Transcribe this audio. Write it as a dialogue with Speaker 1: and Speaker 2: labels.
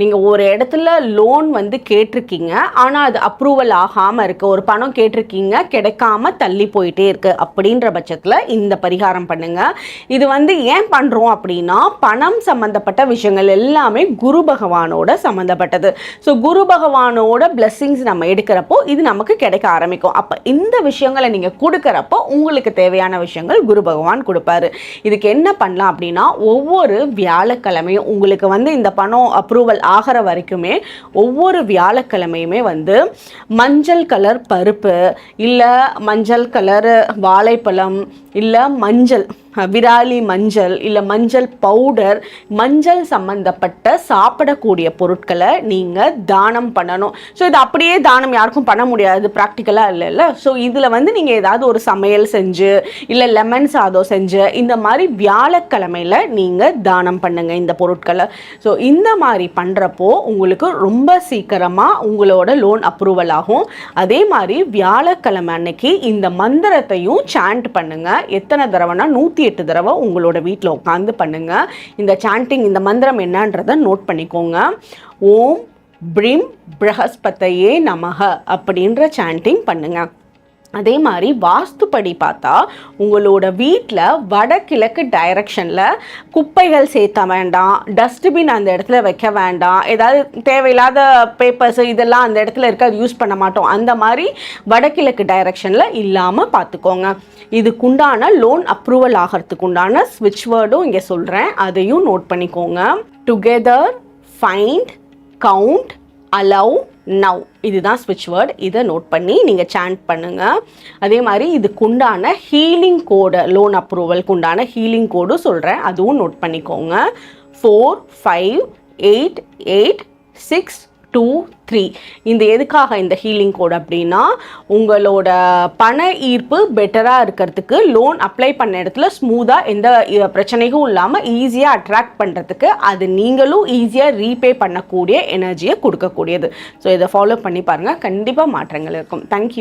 Speaker 1: நீங்கள் ஒரு இடத்துல லோன் வந்து கேட்டிருக்கீங்க ஆனால் அது அப்ரூவல் ஆகாமல் இருக்குது ஒரு பணம் கேட்டிருக்கீங்க கிடைக்காம தள்ளி போயிட்டே இருக்குது அப்படின்ற பட்சத்தில் இந்த பரிகாரம் பண்ணுங்கள் இது வந்து ஏன் பண்ணுறோம் அப்படின்னா பணம் சம்மந்தப்பட்ட விஷயங்கள் எல்லாமே குரு பகவானோட சம்மந்தப்பட்டது ஸோ குரு பகவானோட பிளெஸ்ஸிங்ஸ் நம்ம எடுக்கிறப்போ இது நமக்கு கிடைக்க ஆரம்பிக்கும். அப்போ இந்த விஷயங்களை நீங்கள் கொடுக்குறப்போ உங்களுக்கு தேவையான விஷயங்கள் குரு பகவான் கொடுப்பாரு. இதுக்கு என்ன பண்ணலாம் அப்படின்னா ஒவ்வொரு வியாழக்கிழமையும் உங்களுக்கு வந்து இந்த பணம் அப்ரூவல் ஆகிற வரைக்குமே ஒவ்வொரு வியாழக்கிழமையுமே வந்து மஞ்சள் கலர் பருப்பு இல்லை மஞ்சள் கலர் வாழைப்பழம் இல்லை மஞ்சள் விராலி மஞ்சள் இல்லை மஞ்சள் பவுடர் மஞ்சள் சம்மந்தப்பட்ட சாப்பிடக்கூடிய பொருட்களை நீங்கள் தானம் பண்ணணும். ஸோ இது அப்படியே தானம் யாருக்கும் பண்ண முடியாது ப்ராக்டிக்கலாக இல்லைல்ல ஸோ இதில் வந்து நீங்கள் ஏதாவது ஒரு சமையல் செஞ்சு இல்லை லெமன் சாதம் செஞ்சு இந்த மாதிரி வியாழக்கிழமையில் நீங்கள் தானம் பண்ணுங்கள் இந்த பொருட்களை. ஸோ இந்த மாதிரி பண்ணுற பண்ணுறப்போ உங்களுக்கு ரொம்ப சீக்கிரமாக உங்களோட லோன் அப்ரூவல் ஆகும். அதே மாதிரி வியாழக்கிழமை அன்னைக்கு இந்த மந்திரத்தையும் சாண்ட் பண்ணுங்கள் எத்தனை தடவைனா நூற்றி எட்டு தடவை உங்களோட வீட்டில் உட்காந்து பண்ணுங்கள் இந்த சாண்டிங் இந்த மந்திரம் என்னன்றதை நோட் பண்ணிக்கோங்க. ஓம் பிரிம் பிரகஸ்பதையே நமக அப்படின்ற சாண்டிங் பண்ணுங்கள் அதே மாதிரி வாஸ்துப்படி பார்த்தா உங்களோட வீட்டில் வடகிழக்கு டைரக்ஷனில் குப்பைகள் சேர்த்த வேண்டாம் டஸ்ட்பின் அந்த இடத்துல வைக்க வேண்டாம் ஏதாவது தேவையில்லாத பேப்பர்ஸ் இதெல்லாம் அந்த இடத்துல இருக்க அது யூஸ் பண்ண மாட்டோம். அந்த மாதிரி வடகிழக்கு டைரக்ஷனில் இல்லாமல் பார்த்துக்கோங்க. இதுக்குண்டான லோன் அப்ரூவல் ஆகிறதுக்கு உண்டான ஸ்விட்ச் வேர்டும் இங்கே சொல்கிறேன் அதையும் நோட் பண்ணிக்கோங்க. Together find count allow now இதுதான் ஸ்விட்ச் வேர்ட் இதை நோட் பண்ணி நீங்கள் சாண்ட் பண்ணுங்கள் அதே மாதிரி இதுக்குண்டான ஹீலிங் கோடு லோன் அப்ரூவலுக்கு உண்டான ஹீலிங் கோடும் சொல்கிறேன் அதுவும் நோட் பண்ணிக்கோங்க. Four five eight eight six two three இந்த எதுக்காக இந்த ஹீலிங் கோட் அப்படின்னா உங்களோட பண ஈர்ப்பு பெட்டராக இருக்கிறதுக்கு லோன் அப்ளை பண்ண இடத்துல ஸ்மூத்தாக எந்த பிரச்சனையும் இல்லாமல் ஈஸியாக அட்ராக்ட் பண்ணுறதுக்கு அது நீங்களும் ஈஸியாக ரீபே பண்ணக்கூடிய எனர்ஜியை கொடுக்கக்கூடியது. ஸோ இதை ஃபாலோ பண்ணி பாருங்கள் கண்டிப்பாக மாற்றங்கள் இருக்கும். தேங்க்யூ